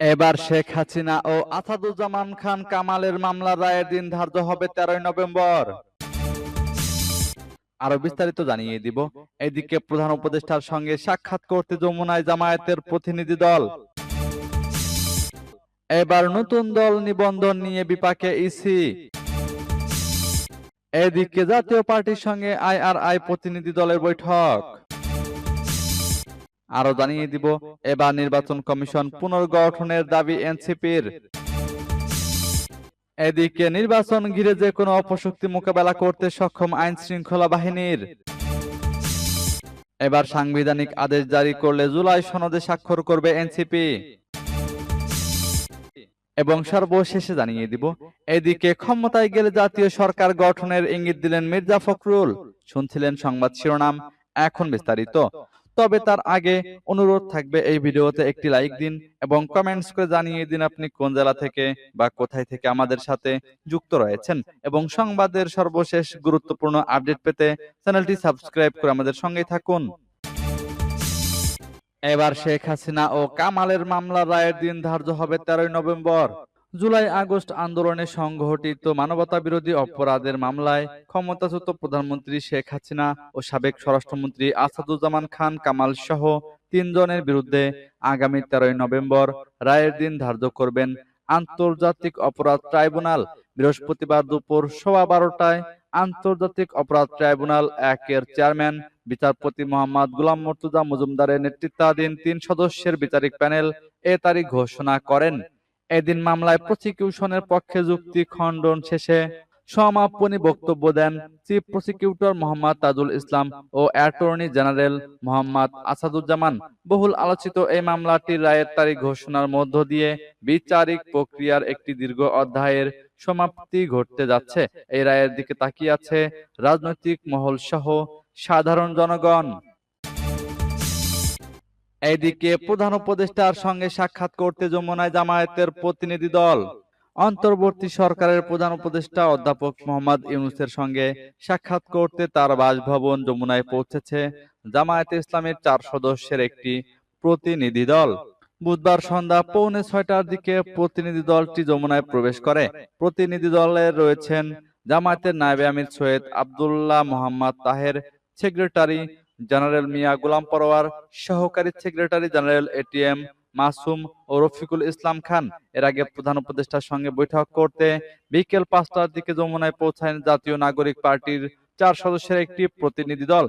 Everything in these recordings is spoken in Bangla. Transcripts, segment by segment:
এবার শেখ হাসিনা ও আসাদুজ্জামান খান কামালের মামলার রায়ের দিন ধার্য হবে তেরোই নভেম্বর। আরও বিস্তারিত জানিয়ে দিব। এদিকে প্রধান উপদেষ্টার সঙ্গে সাক্ষাৎ করতে যমুনায় জামায়াতের প্রতিনিধি দল। এবার নতুন দল নিবন্ধন নিয়ে বিপাকে ইসি। এদিকে জাতীয় পার্টির সঙ্গে আইআরআই প্রতিনিধি দলের বৈঠক। আরও জানিয়ে দিব, এবার নির্বাচন কমিশন পুনর্গঠনের দাবি এনসিপির। এদিকে নির্বাচন ঘিরে যে কোনো অপশক্তি মোকাবেলা করতে সক্ষম আইন শৃঙ্খলা বাহিনীর। এবার সাংবিধানিক আদেশ জারি করলে জুলাই সনদে স্বাক্ষর করবে এনসিপি। এবং সর্বশেষে জানিয়ে দিব, এদিকে ক্ষমতায় গেলে জাতীয় সরকার গঠনের ইঙ্গিত দিলেন মির্জা ফখরুল। শুনছিলেন সংবাদ শিরোনাম, এখন বিস্তারিত। তবে তার আগে অনুরোধ থাকবে এই ভিডিওতে একটি লাইক দিন এবং কমেন্টস করে জানিয়ে দিন আপনি কোন জেলা থেকে বা কোথায় থেকে আমাদের সাথে যুক্ত রয়েছেন। এবং সংবাদের সর্বশেষ গুরুত্বপূর্ণ আপডেট পেতে চ্যানেলটি সাবস্ক্রাইব করে আমাদের সঙ্গেই থাকুন। এবার শেখ হাসিনা ও কামালের মামলার রায়ের দিন ধার্য হবে তেরোই নভেম্বর। জুলাই আগস্ট আন্দোলনে সংঘটিত মানবতা বিরোধী অপরাধের মামলায় ক্ষমতাচ্যুত প্রধানমন্ত্রী শেখ হাসিনা ও সাবেক স্বরাষ্ট্রমন্ত্রী আসাদুজ্জামান খান কামাল সহ তিনজনের বিরুদ্ধে আগামী তেরোই নভেম্বর রায়ের দিন ধার্য করবেন আন্তর্জাতিক অপরাধ ট্রাইব্যুনাল। বৃহস্পতিবার দুপুর সোয়া বারোটায় আন্তর্জাতিক অপরাধ ট্রাইব্যুনাল একের চেয়ারম্যান, বিচারপতি মোহাম্মদ গুলাম মর্তুজা মজুমদারের নেতৃত্বাধীন তিন সদস্যের বিচারিক প্যানেল এ তারিখ ঘোষণা করেন। এদিন মামলায় প্রসিকিউশনের পক্ষে যুক্তি খণ্ডন শেষে সমাপনী বক্তব্য দেন চিফ প্রসিকিউটর মোহাম্মদ তাজুল ইসলাম ও অ্যাটর্নি জেনারেল মোহাম্মদ আসাদুজ্জামান। বহুল আলোচিত এই মামলাটির রায়ের তারিখ ঘোষণার মধ্য দিয়ে বিচারিক প্রক্রিয়ার একটি দীর্ঘ অধ্যায়ের সমাপ্তি ঘটতে যাচ্ছে। এই রায়ের দিকে তাকিয়ে আছে রাজনৈতিক মহল সহ সাধারণ জনগণ। এদিকে প্রধান উপদেষ্টার সঙ্গে সাক্ষাৎ করতে যমুনায় জামায়াতের প্রতিনিধি দল। অন্তর্বর্তী সরকারের প্রধান উপদেষ্টা অধ্যাপক মোহাম্মদ ইউনুসের সঙ্গে সাক্ষাৎ করতে তার বাসভবন যমুনায় পৌঁছেছে জামায়াতে ইসলামের চার সদস্যের একটি প্রতিনিধি দল। বুধবার সন্ধ্যা পৌনে ছয়টার দিকে প্রতিনিধি দলটি যমুনায় প্রবেশ করে। প্রতিনিধি দলে রয়েছেন জামায়াতের নায়েবে আমির সৈয়দ আবদুল্লাহ মোহাম্মদ তাহের, সেক্রেটারি জেনারেল মিয়া গোলাম পরোয়ার, সহকারী সেক্রেটারি জেনারেল এটিএম মাসুম ও রফিকুল ইসলাম খান এর আগে প্রধান উপদেষ্টার সঙ্গে বৈঠক করতে বিকেল পাঁচটার দিকে যমুনায় পৌঁছায় জাতীয় নাগরিক পার্টির চার সদস্যের একটি প্রতিনিধি দল।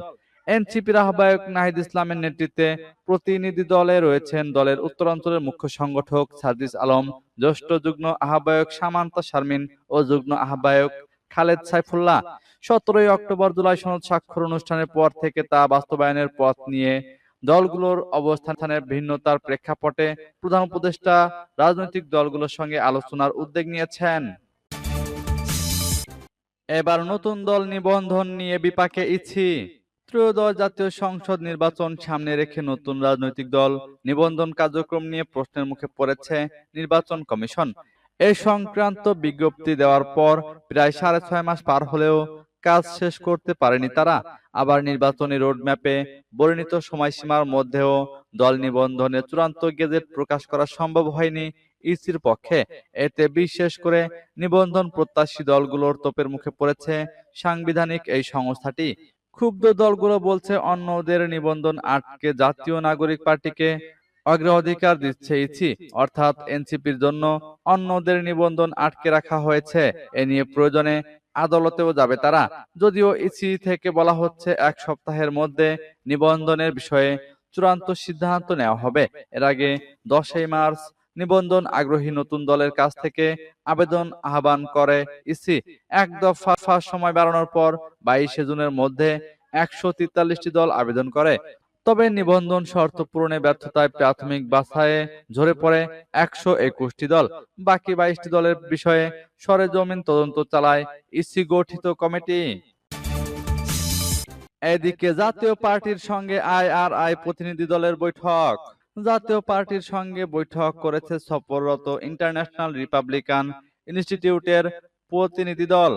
এনসিপির আহ্বায়ক নাহিদ ইসলামের নেতৃত্বে প্রতিনিধি দলে রয়েছেন দলের উত্তরাঞ্চলের মুখ্য সংগঠক সাদিস আলম, জ্যেষ্ঠ যুগ্ম আহ্বায়ক সামান্তা শারমিন ও যুগ্ম আহ্বায়ক খালেদ সাইফুল্লাহ। সতেরোই অক্টোবর জুলাই সনদ স্বাক্ষর অনুষ্ঠানের পর থেকে তা বাস্তবায়নের পথ নিয়ে দলগুলোর অবস্থানের ভিন্নতার প্রেক্ষাপটে প্রধান উপদেষ্টা রাজনৈতিক দলগুলোর সঙ্গে আলোচনার উদ্যোগ নিয়েছেন। এবার নতুন দল নিবন্ধন নিয়ে বিপাকে ইচ্ছি। ত্রয়োদশ জাতীয় সংসদ নির্বাচন সামনে রেখে নতুন রাজনৈতিক দল নিবন্ধন কার্যক্রম নিয়ে প্রশ্নের মুখে পড়েছে নির্বাচন কমিশন। এ সংক্রান্ত বিজ্ঞপ্তি দেওয়ার পর প্রায় সাড়ে ছয় মাস পার হলেও কাজ শেষ করতে পারেনি তারা। আবার নির্বাচনী রোডম্যাপে বর্ণিত সময়সীমার মধ্যেও দল নিবন্ধনের চূড়ান্ত গেজেট প্রকাশ করা সম্ভব হয়নি ইসির পক্ষে। এতে বিশেষ করে নিবন্ধন প্রত্যাশী দলগুলোর তোপের মুখে পড়েছে সাংবিধানিক এই সংস্থাটি। ক্ষুব্ধ দলগুলো বলছে অন্যদের নিবন্ধন আটকে জাতীয় নাগরিক পার্টিকে অগ্রাধিকার দিচ্ছে ইসি অর্থাৎ এনসিপির জন্য অন্যদের নিবন্ধন আটকে রাখা হয়েছে। এ নিয়ে প্রয়োজনে আদালতেও যাবে তারা। যদিও ইসি থেকে বলা হচ্ছে এক সপ্তাহের মধ্যে নিবন্ধনের বিষয়ে চূড়ান্ত সিদ্ধান্ত নেওয়া হবে। এর আগে দশই মার্চ নিবন্ধন আগ্রহী নতুন দলের কাছ থেকে আবেদন আহ্বান করে ইসি। এক দফা সময় বাড়ানোর পর বাইশে জুনের মধ্যে একশো দল আবেদন করে। তবে নিবন্ধন শর্ত পূরণে ব্যর্থতায় প্রাথমিক বাছাইয়ে ঝরে পড়ে একশো একুশটি দল। বাকি বাইশটি দলের বিষয়ে সরেজমিন তদন্ত চালায় ইসি গঠিত কমিটি। এদিকে জাতীয় পার্টির সঙ্গে আইআরআই প্রতিনিধি দলের বৈঠক। জাতীয় পার্টির সঙ্গে বৈঠক করেছে সফররত ইন্টারন্যাশনাল রিপাবলিকান ইনস্টিটিউটের প্রতিনিধি দল।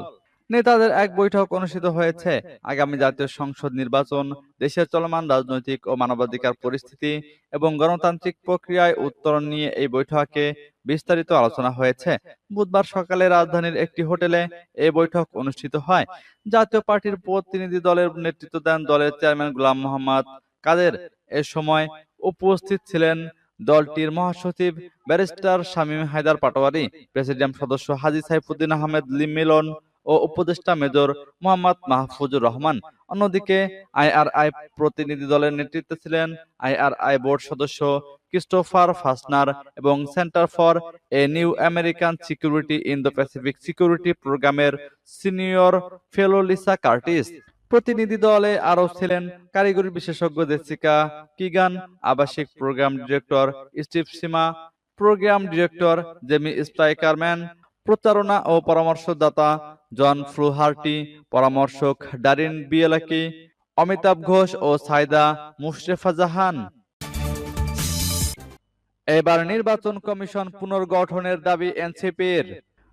নেতাদের এক বৈঠক অনুষ্ঠিত হয়েছে। আগামী জাতীয় সংসদ নির্বাচন দেশের চলমান রাজনৈতিক ও মানবাধিকার পরিস্থিতি এবং গণতান্ত্রিক প্রক্রিয়ায় উত্তরণ নিয়ে এই বৈঠকে বিস্তারিত আলোচনা হয়েছে। বুধবার সকালে রাজধানীর একটি হোটেলে এই বৈঠক অনুষ্ঠিত হয়। জাতীয় পার্টির প্রতিনিধি দলের নেতৃত্ব দেন দলের চেয়ারম্যান গোলাম মোহাম্মদ কাদের। এ সময় উপস্থিত ছিলেন দলটির মহাসচিব ব্যারিস্টার শামীম হায়দার পাটোয়ারি প্রেসিডিয়াম সদস্য হাজি সাইফুদ্দিন আহমেদ লিমিলন ও উপদেষ্টা মেজর মোহাম্মদ মাহফুজুর রহমান। অন্যদিকে আইআরআই প্রতিনিধি দলের নেতৃত্বে ছিলেন আইআরআই বোর্ড সদস্য ক্রিস্টোফার ফাসনার এবং Center for a New American Security in the Pacific security প্রোগ্রামের সিনিয়র ফেলো লিসা কার্টিস। প্রতিনিধি দলে আরও ছিলেন কারিগরি বিশেষজ্ঞ জেসিকা কিগান, আবাসিক program director Steve Sima, program director Jamie Strikerman, প্রচারণা ও পরামর্শদাতা জন ফ্লুহার্টি পরামর্শক ডারিন বিয়েলাকি, অমিতাভ ঘোষ ও সাইদা মুশরেফা জাহান। এবার নির্বাচন কমিশন পুনর্গঠনের দাবি এনসিপির।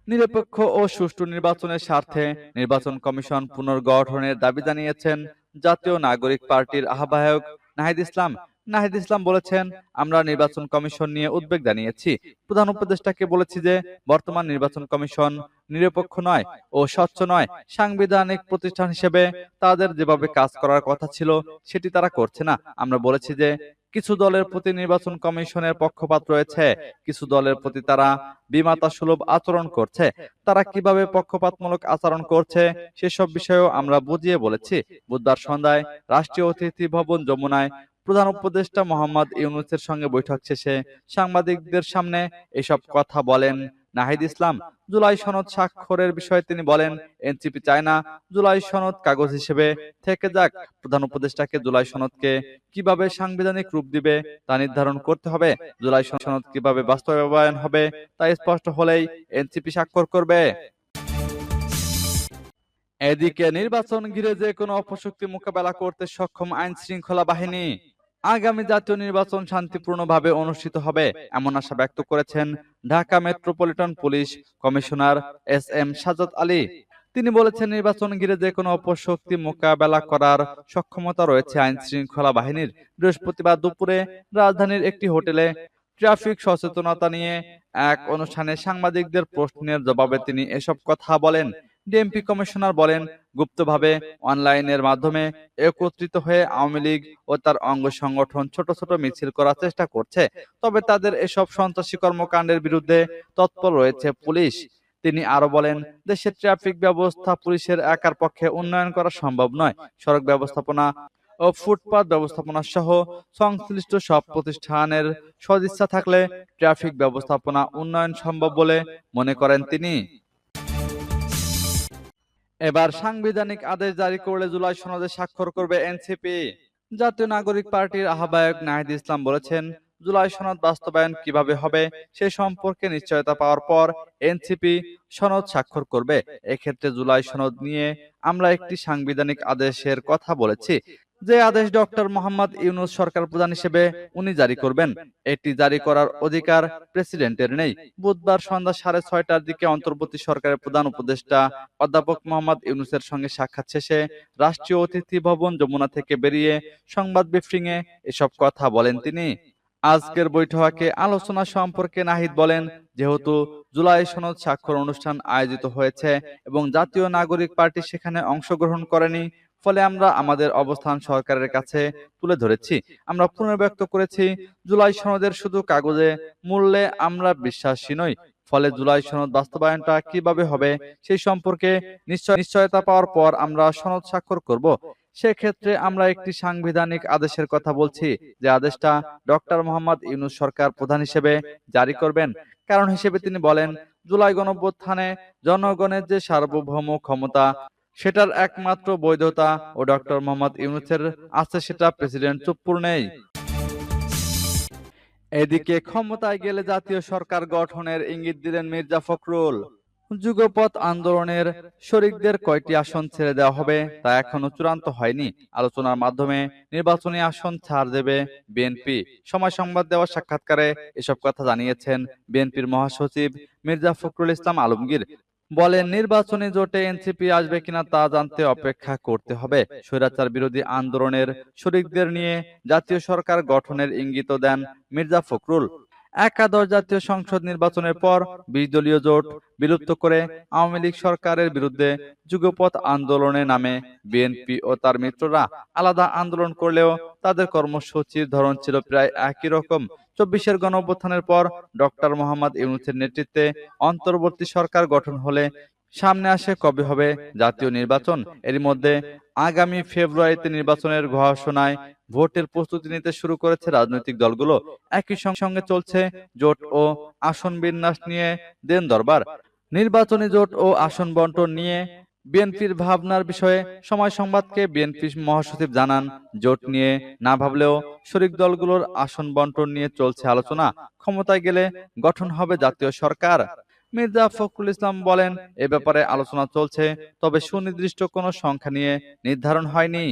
নিরপেক্ষ ও সুষ্ঠু নির্বাচনের স্বার্থে নির্বাচন কমিশন পুনর্গঠনের দাবি জানিয়েছেন জাতীয় নাগরিক পার্টির আহ্বায়ক নাহিদ ইসলাম। নাহিদ ইসলাম বলেছেন, আমরা নির্বাচন কমিশন নিয়ে উদ্বেগ জানিয়েছি। প্রধান উপদেষ্টাকে বলেছি যে, বর্তমান নির্বাচন কমিশন নিরপেক্ষ নয় ও স্বচ্ছ নয়। সাংবিধানিক প্রতিষ্ঠান হিসেবে তাদের যেভাবে কাজ করার কথা ছিল, সেটি তারা করছে না। আমরা বলেছি যে কিছু দলের প্রতি নির্বাচন কমিশনের পক্ষপাত রয়েছে, কিছু দলের প্রতি তারা বিমাতা সুলভ আচরণ করছে। তারা কীভাবে পক্ষপাতমূলক আচরণ করছে, সেসব বিষয়েও আমরা বুঝিয়ে বলেছি। বুধবার সন্ধ্যায় রাষ্ট্রীয় অতিথি ভবন যমুনায় প্রধান উপদেষ্টা মোহাম্মদ ইউনুসের সঙ্গে বৈঠক শেষে সাংবাদিকদের সামনে এসব কথা বলেন নাহিদ ইসলাম জুলাই সনদ স্বাক্ষরের বিষয়ে তিনি বলেন এনসিপি চায় না জুলাই সনদ কাগজ হিসেবে থেকে যাক প্রধান উপদেষ্টাকে জুলাই সনদকে কীভাবে সাংবিধানিক রূপ দিবে তা নির্ধারণ করতে হবে। জুলাই সনদ কীভাবে বাস্তবায়ন হবে তা স্পষ্ট হলেই এনসিপি স্বাক্ষর করবে। এদিকে নির্বাচন ঘিরে যে কোনো অপশক্তি মোকাবেলা করতে সক্ষম আইন শৃঙ্খলা বাহিনী। আগামী জাতীয় নির্বাচন শান্তিপূর্ণভাবে অনুষ্ঠিত হবে, এমন আশা ব্যক্ত করেছেন Dhaka Metropolitan Police commissioner S M Sajad Ali. তিনি বলেছেন, নির্বাচন ঘিরে যে কোনো অপশক্তি মোকাবেলা করার সক্ষমতা রয়েছে আইন শৃঙ্খলা বাহিনীর। বৃহস্পতিবার দুপুরে রাজধানীর একটি হোটেলে ট্রাফিক সচেতনতা নিয়ে এক অনুষ্ঠানে সাংবাদিকদের প্রশ্নের জবাবে তিনি এসব কথা বলেন। ডিএমপি কমিশনার বলেন, গুপ্তভাবে অনলাইনের মাধ্যমে একত্রিত হয়ে আওয়ামী লীগ ও তার অঙ্গ সংগঠন ছোট ছোট মিছিল করার চেষ্টা করছে। তবে তাদের এসব সন্ত্রাসী কর্মকাণ্ডের বিরুদ্ধে তৎপর রয়েছে পুলিশ। তিনি আরও বলেন, দেশের ট্রাফিক ব্যবস্থা পুলিশের একার পক্ষে উন্নয়ন করা সম্ভব নয়। সড়ক ব্যবস্থাপনা ও ফুটপাত ব্যবস্থাপনা সহ সংশ্লিষ্ট সব প্রতিষ্ঠানের সদিচ্ছা থাকলে ট্রাফিক ব্যবস্থাপনা উন্নয়ন সম্ভব বলে মনে করেন তিনি। এবার সাংবিধানিক আদেশ জারি করলে জুলাই সনদে স্বাক্ষর করবে এনসিপি। জাতীয় নাগরিক পার্টির আহ্বায়ক নাহিদ ইসলাম বলেছেন, জুলাই সনদ বাস্তবায়ন কীভাবে হবে সে সম্পর্কে নিশ্চয়তা পাওয়ার পর এনসিপি সনদ স্বাক্ষর করবে। এক্ষেত্রে জুলাই সনদ নিয়ে আমরা একটি সাংবিধানিক আদেশের কথা বলেছি। যে আদেশ ডক্টর মোহাম্মদ ইউনুস সরকার প্রধান হিসেবে উনি জারি করবেন, এটি জারি করার অধিকার প্রেসিডেন্টের নেই। বুধবার সন্ধ্যা সাড়ে ছয়টার দিকে অন্তর্বর্তী সরকারের প্রধান উপদেষ্টা অধ্যাপক মোহাম্মদ ইউনুসের সঙ্গে সাক্ষাৎ শেষে রাষ্ট্রীয় অতিথি ভবন যমুনা থেকে বেরিয়ে সংবাদ ব্রিফিং এ এসব কথা বলেন তিনি। আজকের বৈঠকে আলোচনা সম্পর্কে নাহিদ বলেন, যেহেতু জুলাই সনদ স্বাক্ষর অনুষ্ঠান আয়োজিত হয়েছে এবং জাতীয় নাগরিক পার্টি সেখানে অংশগ্রহণ করেনি ফলে আমরা আমাদের অবস্থান সরকারের কাছে তুলে ধরেছি। আমরা পুনর্ব্যক্ত করেছি। জুলাই সনদের শুধু কাগজে মূল্যে আমরা বিশ্বাসী নই। ফলে জুলাই সনদ বাস্তবায়নটা কীভাবে হবে সেই সম্পর্কে নিশ্চয় নিশ্চয়তা পাওয়ার পর আমরা সনদ স্বাক্ষর করব। সেক্ষেত্রে আমরা একটি সাংবিধানিক আদেশের কথা বলছি, যে আদেশটা ডক্টর মোহাম্মদ ইউনুস সরকার প্রধান হিসেবে জারি করবেন। কারণ হিসেবে তিনি বলেন, জুলাই গণঅভ্যুত্থানে জনগণের যে সার্বভৌম ক্ষমতা সেটার একমাত্র বৈধতা ও ডক্টর মোহাম্মদ ইউনুসের আছে সেটা প্রেসিডেন্ট চুপ্পুর নেই। এদিকে ক্ষমতায় গেলে জাতীয় সরকার গঠনের ইঙ্গিত দিলেন মির্জা ফখরুল। যুগপথ আন্দোলনের শরিকদের কয়টি আসন ছেড়ে দেওয়া হবে তা এখনও চূড়ান্ত হয়নি। আলোচনার মাধ্যমে নির্বাচনী আসন ছাড় দেবে বিএনপি। সময় সংবাদ দেওয়া সাক্ষাৎকারে এসব কথা জানিয়েছেন বিএনপির মহাসচিব মির্জা ফখরুল ইসলাম আলমগীর। বলেন, নির্বাচনী জোটে এনসিপি আসবে কিনা তা জানতে অপেক্ষা করতে হবে। স্বৈরাচার বিরোধী আন্দোলনের শরিকদের নিয়ে জাতীয় সরকার গঠনের ইঙ্গিত দেন মির্জা ফখরুল। একাদশ জাতীয় সংসদ নির্বাচনের পর বিশ দলীয় জোট বিলুপ্ত করে আওয়ামী লীগ সরকারের বিরুদ্ধে যুগপথ আন্দোলনের নামে বিএনপি ও তার মিত্ররা আলাদা আন্দোলন করলেও তাদের কর্মসূচির ধরন ছিল প্রায় একই রকম। চব্বিশের গণঅভ্যুত্থানের পর ডক্টর মোহাম্মদ ইউনুসের নেতৃত্বে অন্তর্বর্তী সরকার গঠন হলে সামনে আসে কবে হবে জাতীয় নির্বাচন? এর মধ্যে আগামী ফেব্রুয়ারিতে নির্বাচনের ঘোষণায় ভোটের প্রস্তুতি নিতে শুরু করেছে রাজনৈতিক দলগুলো। একই সঙ্গে চলছে জোট ও আসন বিন্যাস নিয়ে দেন দরবার। নির্বাচনী জোট ও আসন বন্টন নিয়ে বিএনপির ভাবনার বিষয়ে সময় সংবাদকে বিএনপি মহাসচিব জানান। জোট নিয়ে না ভাবলেও শরিক দলগুলোর আসন বন্টন নিয়ে চলছে আলোচনা। ক্ষমতায় গেলে গঠন হবে জাতীয় সরকার। মির্জা ফখরুল ইসলাম বলেন, এ ব্যাপারে আলোচনা চলছে, তবে সুনির্দিষ্ট কোনো সংখ্যা নিয়ে নির্ধারণ হয়নি।